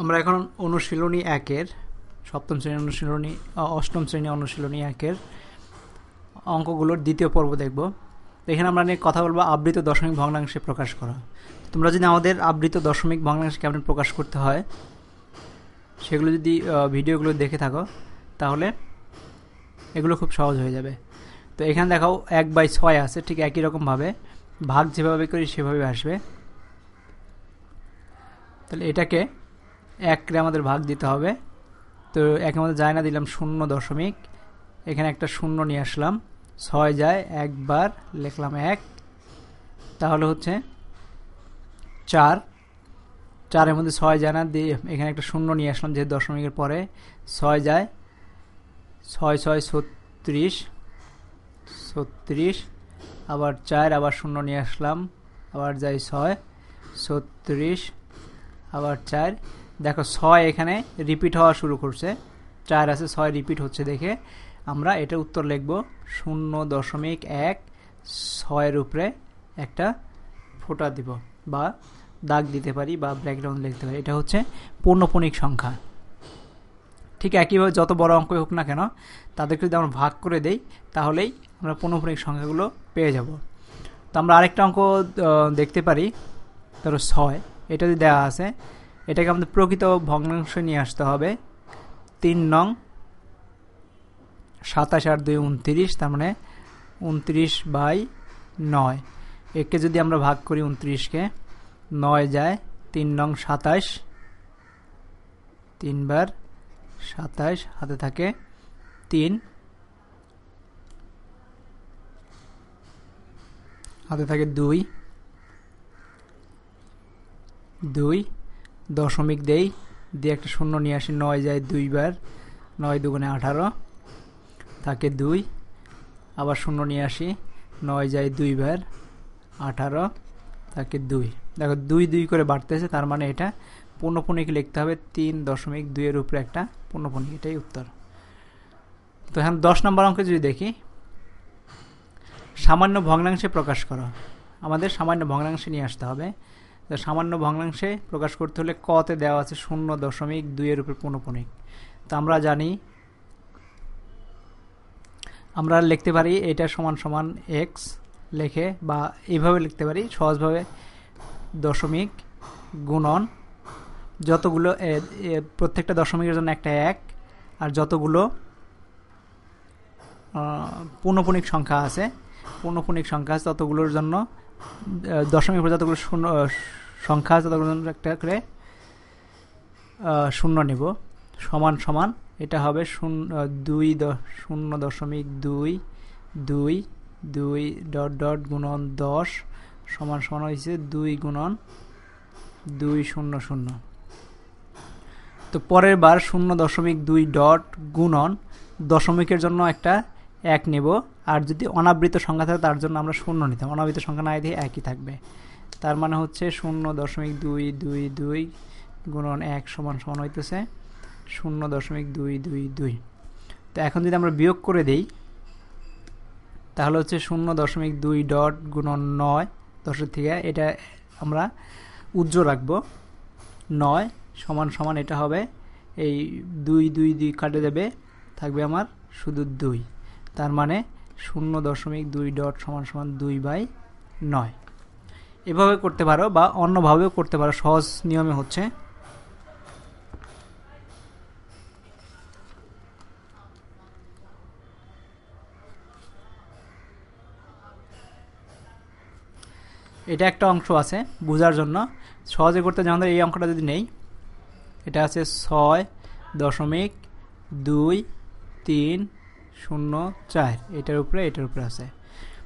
আমরা এখন অনুশীলনী একের, সপ্তম শ্রেণি অনুশীলনী অষ্টম শ্রেণি অনুশীলনী একের অঙ্কগুলোর দ্বিতীয় পর্ব দেখব। এখানে আমরা নিয়ে কথা বলব আবৃত দশমিক ভগ্নাংশে প্রকাশ করা। তোমরা যদি আমাদের আবৃত দশমিক ভগ্নাংশে কেমন প্রকাশ করতে হয়, সেগুলো যদি ভিডিওগুলো দেখে থাকো, তাহলে এগুলো খুব সহজ হয়ে যাবে। তো এখানে দেখাও এক বাই ছয় আছে, ঠিক একই রকমভাবে ভাগ যেভাবে করি সেভাবে আসবে। তাহলে এটাকে একরে আমাদের ভাগ দিতে হবে। তো একের মধ্যে যায় না, দিলাম শূন্য দশমিক। এখানে একটা শূন্য নিয়ে আসলাম। ছয় যায়, একবার লিখলাম এক। তাহলে হচ্ছে চার। চারের মধ্যে ছয় যায় না, দিয়ে এখানে একটা শূন্য নিয়ে আসলাম যেহেতু দশমিকের পরে। ছয় যায়, ছয় ছয়, ছত্রিশ ছত্রিশ। আবার চার, আবার শূন্য নিয়ে আসলাম। আবার যাই ছয়, ছত্রিশ। আবার চার দেখো ছয় এখানে রিপিট হওয়া শুরু করছে। চার আছে, ছয় রিপিট হচ্ছে দেখে। আমরা এটা উত্তর লিখব। শূন্য দশমিক এক, ছয়ের উপরে একটা ফোঁটা দিব বা দাগ দিতে পারি বা ব্যাকগ্রাউন্ড লিখতে পারি। এটা হচ্ছে পূর্ণপণিক সংখ্যা। ঠিক একইভাবে যত বড় অঙ্কই হোক না কেন, তাদেরকে যদি আমরা ভাগ করে দেই, তাহলেই আমরা পূর্ণপণিক সংখ্যাগুলো পেয়ে যাব। তো আমরা আরেকটা অঙ্ক দেখতে পারি। ধরো ছয়। এটা যদি দেওয়া আছে এটাকে আমাদের প্রকৃত ভগ্নাংশ নিয়ে আসতে হবে। তিন নং, সাতাশ আর দুই উনত্রিশ, তার মানে উনত্রিশ বাই নয়। একে যদি আমরা ভাগ করি উনত্রিশকে, নয় যায় তিন নং সাতাশ তিনবার সাতাশ হাতে থাকে তিন। হাতে থাকে দুই। দুই দশমিক দেই। দিয়ে একটা শূন্য নিয়ে আসি, নয় যায় দুইবার, নয় দুগুণে আঠারো, থাকে দুই। আবার শূন্য নিয়ে আসি, নয় যায় দুইবার, আঠারো তাকে দুই। দেখো দুই দুই করে বাড়তেছে, তার মানে এটা পূর্ণপণিক লিখতে হবে, তিন দশমিক দুইয়ের উপরে একটা পূর্ণপণিক এটাই উত্তর। তো এখন দশ নম্বর অঙ্কে যদি দেখি, সামান্য ভগ্নাংশে প্রকাশ করো। আমাদের সামান্য ভগ্নাংশে নিয়ে আসতে হবে। তো সামান্য ভগ্নাংশে প্রকাশ করতে হলে কতে দেওয়া আছে শূন্য দশমিক দুইয়ের উপরে পূর্ণপণিক তো আমরা জানি, আমরা লিখতে পারি এটা সমান সমান এক্স লেখে বা এইভাবে লিখতে পারি, সহজভাবে দশমিক গুণন যতগুলো প্রত্যেকটা দশমিকের জন্য একটা এক, আর যতগুলো পূর্ণপণিক সংখ্যা আছে পূর্ণপণিক সংখ্যা আছে, ততগুলোর জন্য দশমিক পরে যতগুলো শূন্য সংখ্যা আছে ততগুলোর জন্য একটা করে শূন্য নেব। সমান সমান, এটা হবে শূন্য দুই শূন্য দশমিক দুই দুই দুই ডট ডট গুণন দশ, সমান সমান হয়েছে দুই গুণন দুই শূন্য শূন্য। তো পরের বার শূন্য দশমিক দুই ডট গুণন দশমিকের জন্য একটা এক নেব। আর যদি অনাবৃত সংখ্যা থাকে, তার জন্য আমরা শূন্য নিতাম। অনাবৃত সংখ্যা না দিয়ে একই থাকবে। তার মানে হচ্ছে শূন্য দশমিক দুই দুই দুই গুণন এক সমান সমান হইতেছে শূন্য দশমিক দুই দুই দুই। তো এখন যদি আমরা বিয়োগ করে দেই, তাহলে হচ্ছে শূন্য দশমিক দুই ডট গুণন নয়। দশের থেকে এটা আমরা উজ্জ্বল রাখব। নয় সমান সমান এটা হবে এই দুই দুই দুই কাটে দেবে, থাকবে আমার শুধু দুই। তার মানে শূন্য দশমিক দুই ডট সমান সমান দুই বাই নয়। এভাবে করতে পারো বা অন্যভাবেও করতে পারো, সহজ নিয়মে হচ্ছে। এটা একটা অংশ আছে বোঝার জন্য। সহজে করতে ধরো এই অঙ্কটা যদি নেই, এটা আছে ছয় দশমিক দুই তিন শূন্য চার, এটার উপরে এটার উপরে আছে।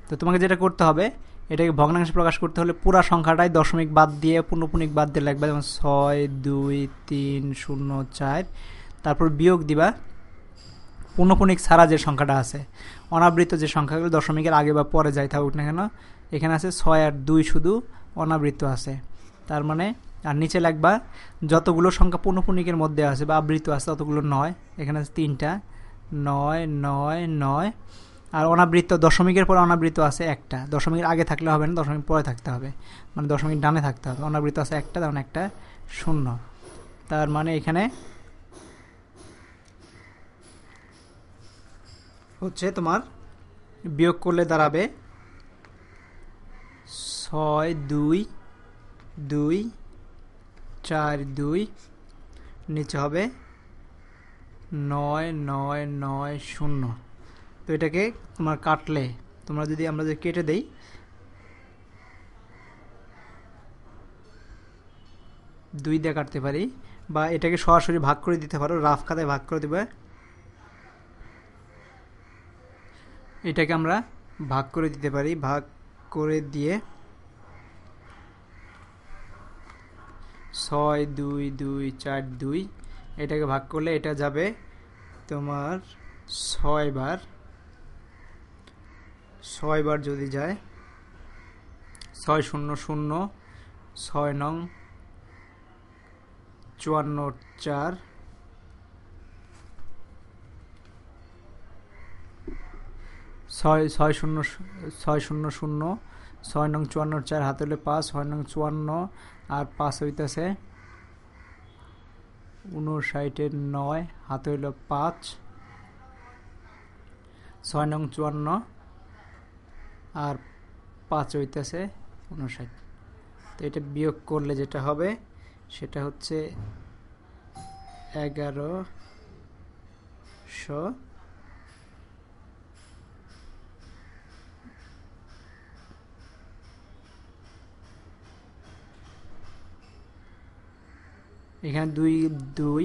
তো তোমাকে যেটা করতে হবে, এটাকে ভগ্নাংশে প্রকাশ করতে হলে পুরা সংখ্যাটাই দশমিক বাদ দিয়ে পূর্ণপূর্ণিক বাদ দিয়ে লাগবে যেমন ছয়, দুই, তিন, শূন্য, চার। তারপর বিয়োগ দিবা পূর্ণপূর্ণিক ছাড়া যে সংখ্যাটা আছে। অনাবৃত যে সংখ্যাগুলো দশমিকের আগে বা পরে যাই থাকুক না কেন, এখানে আছে ছয় আর দুই শুধু অনাবৃত আছে। তার মানে আর নিচে লাগবা যতগুলো সংখ্যা পূর্ণপূর্ণিকের মধ্যে আছে বা আবৃত আছে, ততগুলো নয়, এখানে আছে তিনটা। নয় নয় নয়। আর অনাবৃত দশমিকের পরে অনাবৃত আছে একটা। দশমিকের আগে থাকলে হবে না, দশমিক পরে থাকতে হবে। মানে দশমিক ডানে থাকতে হবে। অনাবৃত আছে একটা তখন একটা শূন্য। তার মানে এখানে হচ্ছে তোমার বিয়োগ করলে দাঁড়াবে ছয়, দুই দুই, চার, দুই। নিচে হবে নয় নয় নয় শূন্য। তো এটাকে তোমার কাটলে, তোমরা যদি আমরা যদি কেটে দেই, দুই দিয়ে কাটতে পারি, বা এটাকে সরাসরি ভাগ করে দিতে পারো, রাফ খাতায় ভাগ করে দেবে। এটাকে আমরা ভাগ করে দিতে পারি, ভাগ করে দিয়ে ছয়, দুই দুই, চার, দুই এটাকে ভাগ করলে এটা যাবে তোমার ছয় বার ছয় বার যদি যায়, ছয় শূন্য শূন্য, ছয় নং, চুয়ান্ন চার, ছয় ছয় শূন্য ছয় শূন্য শূন্য, ছয় নং চুয়ান্ন চার হাতে হলে পাঁচ, ছয় নং চুয়ান্ন, আর পাঁচ হইতেছে উনষাটের নয়, হাত হইল পাঁচ, ছয় নং চুয়ান্ন, আর পাঁচ হইতেছে উনষাট তো এটা বিয়োগ করলে যেটা হবে, সেটা হচ্ছে এগারোশো এখানে দুই দুই,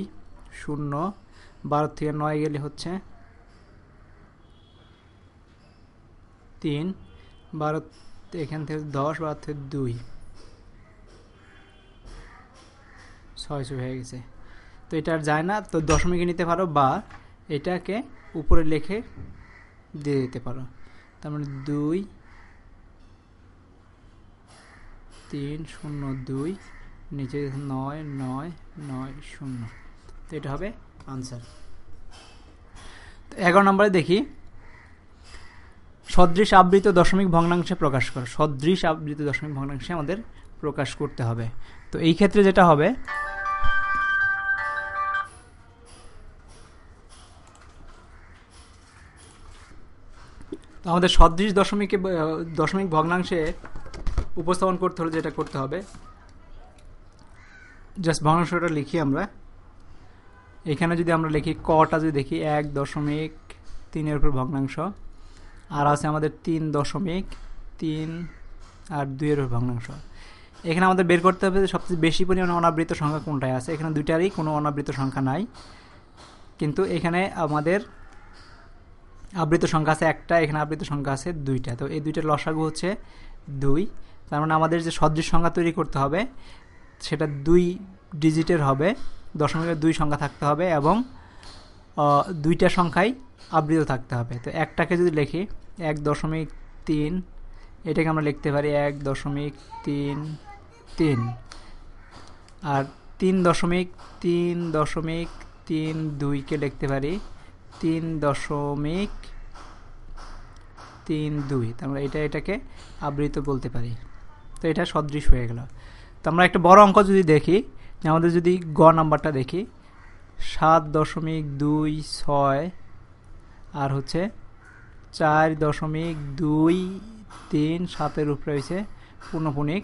শূন্য, বারো থেকে নয় গেলে হচ্ছে তিন, বারো এখান থেকে দশ, বারো থেকে দুই। ছয়শো হয়ে গেছে। তো এটা আর যায় না, তো দশমিকে নিতে পারো বা এটাকে উপরে লিখে দিয়ে দিতে পারো। তার মানে দুই, তিন, শূন্য, দুই নিচে নয় নয় নয়, শূন্য। তো এটা হবে আনসার তো এগারো নম্বরে দেখি। সদৃশ আবৃত দশমিক ভগ্নাংশে প্রকাশ করো। সদৃশ আবৃত দশমিক ভগ্নাংশে আমাদের প্রকাশ করতে হবে। তো এই ক্ষেত্রে যেটা হবে, আমাদের সদৃশ দশমিকে দশমিক ভগ্নাংশে উপস্থাপন করতে হলে যেটা করতে হবে জাস্ট ভগ্নাংশটা লিখি আমরা। এখানে যদি আমরা লিখি কটা যদি দেখি, এক দশমিক তিনের উপর ভগ্নাংশ, আর আছে আমাদের তিন দশমিক তিন আর দুইয়ের উপর ভগ্নাংশ। এখানে আমাদের বের করতে হবে যে সবচেয়ে বেশি পরিমাণে অনাবৃত সংখ্যা কোনটায় আছে। এখানে দুইটারই কোনো অনাবৃত সংখ্যা নাই। কিন্তু এখানে আমাদের আবৃত সংখ্যা আছে একটা, এখানে আবৃত সংখ্যা আছে দুইটা। তো এই দুইটার লসাগু হচ্ছে দুই। তার মানে আমাদের যে সদৃশ সংখ্যা তৈরি করতে হবে সেটা দুই ডিজিটের হবে, দশমিকের দুই সংখ্যা থাকতে হবে এবং দুইটা সংখ্যাই আবৃত থাকতে হবে। তো একটাকে যদি লিখি, এক দশমিক তিন, এটাকে আমরা লিখতে পারি এক দশমিক তিন তিন। আর তিন দশমিক তিন দশমিক তিন দুইকে লিখতে পারি তিন দশমিক তিন দুই। তারপরে এটা এটাকে আবৃত বলতে পারি। তো এটা সদৃশ হয়ে গেল। তো আমরা একটা বড় অঙ্ক যদি দেখি আমাদের যদি গ নাম্বারটা দেখি, সাত দশমিক দুই ছয়, আর হচ্ছে চার দশমিক দুই তিন সাতের উপরে হয়েছে পূর্ণপুণিক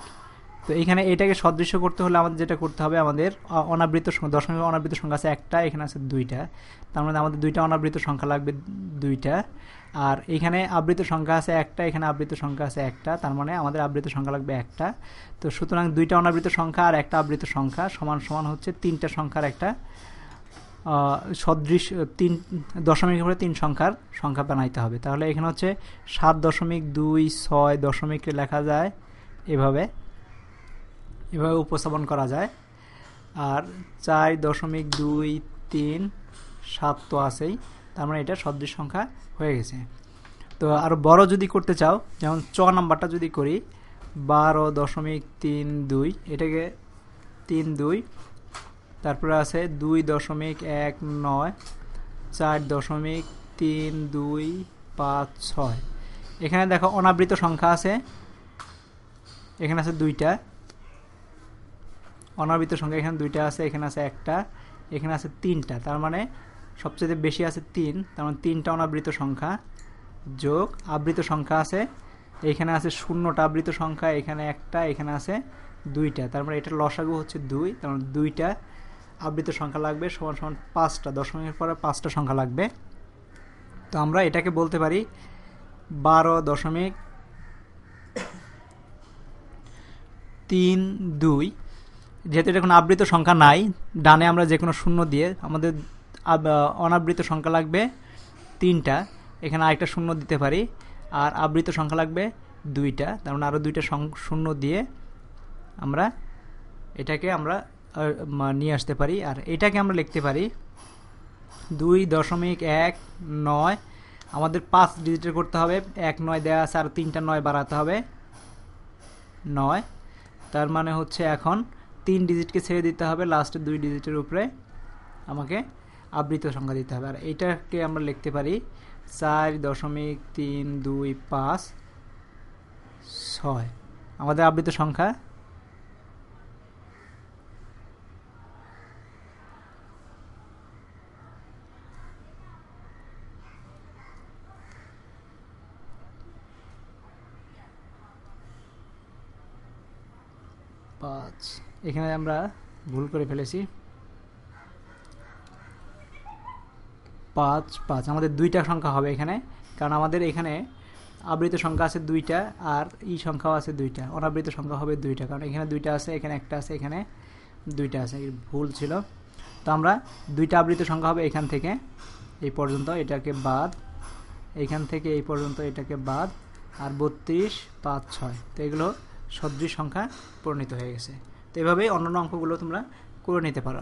তো এইখানে এটাকে সদৃশ্য করতে হলে আমাদের যেটা করতে হবে, আমাদের অনাবৃত দশমিক অনাবৃত সংখ্যা আছে একটা, এখানে আছে দুইটা। তার মানে আমাদের দুইটা অনাবৃত সংখ্যা লাগবে দুইটা। আর এখানে আবৃত সংখ্যা আছে একটা, এখানে আবৃত সংখ্যা আছে একটা, তার মানে আমাদের আবৃত সংখ্যা লাগবে একটা। তো সুতরাং দুইটা অনাবৃত সংখ্যা আর একটা আবৃত সংখ্যা সমান সমান হচ্ছে তিনটা সংখ্যার একটা সদৃশ, তিন, দশমিক উপরে তিন সংখ্যার সংখ্যা বানাইতে হবে। তাহলে এখানে হচ্ছে সাত দশমিক দুই ছয় দশমিক লেখা যায় এভাবে। এভাবে উপস্থাপন করা যায়। আর চার দশমিক দুই তিন সাত তো আছেই, তার মানে এটা সদৃশ সংখ্যা হয়ে গেছে। তো আরও বড় যদি করতে চাও, যেমন চ নাম্বারটা যদি করি, বারো দশমিক তিন দুই, এটাকে তিন দুই, তারপরে আছে দুই দশমিক এক নয়, চার দশমিক তিন দুই পাঁচ ছয়। এখানে দেখো অনাবৃত সংখ্যা আছে, এখানে আছে দুইটা। অনাবৃত সংখ্যা, এখানে দুইটা আছে, এখানে আছে একটা, এখানে আছে তিনটা। তার মানে সবচেয়ে বেশি আছে তিন, তার মানে তিনটা অনাবৃত সংখ্যা যোগ আবৃত সংখ্যা আছে, এখানে আছে শূন্যটা আবৃত সংখ্যা, এখানে একটা, এখানে আছে দুইটা। তার মানে এটার লসাগু হচ্ছে দুই, তার মানে দুইটা আবৃত সংখ্যা লাগবে সমান সমান পাঁচটা, দশমিকের পরে পাঁচটা সংখ্যা লাগবে। তো আমরা এটাকে বলতে পারি বারো দশমিক তিন দুই। যেহেতু এটা কোনো আবৃত সংখ্যা নাই, ডানে আমরা যে কোনো শূন্য দিয়ে আমাদের অনাবৃত সংখ্যা লাগবে তিনটা, এখানে আরেকটা শূন্য দিতে পারি, আর আবৃত সংখ্যা লাগবে দুইটা, তার মানে আরও দুইটা শূন্য দিয়ে আমরা এটাকে আমরা নিয়ে আসতে পারি, আর এটাকে আমরা লিখতে পারি দুই দশমিক এক নয়, আমাদের পাঁচ ডিজিটের করতে হবে, এক নয় দেওয়া আছে, আর তিনটা নয় বাড়াতে হবে, নয়, তার মানে হচ্ছে এখন তিন ডিজিটকে ছেড়ে দিতে হবে লাস্টের দুই ডিজিটের উপরে আমাকে আবৃত সংখ্যা দিতে হবে। আর এইটাকে আমরা লিখতে পারি চার দশমিক তিন দুই পাঁচ ছয়। আমাদের আবৃত সংখ্যা পাঁচ। এখানে আমরা ভুল করে ফেলেছি। পাঁচ পাঁচ, আমাদের দুইটা সংখ্যা হবে এখানে, কারণ আমাদের এখানে আবৃত সংখ্যা আছে দুইটা আর ই সংখ্যাও আছে দুইটা। অনাবৃত সংখ্যা হবে দুইটা, কারণ এখানে দুইটা আছে, এখানে একটা আছে, এখানে দুইটা আছে ভুল ছিল। তো আমরা দুইটা আবৃত সংখ্যা হবে এখান থেকে, এই পর্যন্ত এটাকে বাদ, এখান থেকে এই পর্যন্ত এটাকে বাদ, আর বত্রিশ, পাঁচ, ছয়। তো এগুলো সদৃশ সংখ্যা পরিণত হয়ে গেছে। তো এভাবেই অন্যান্য অঙ্কগুলো তোমরা করে নিতে পারো।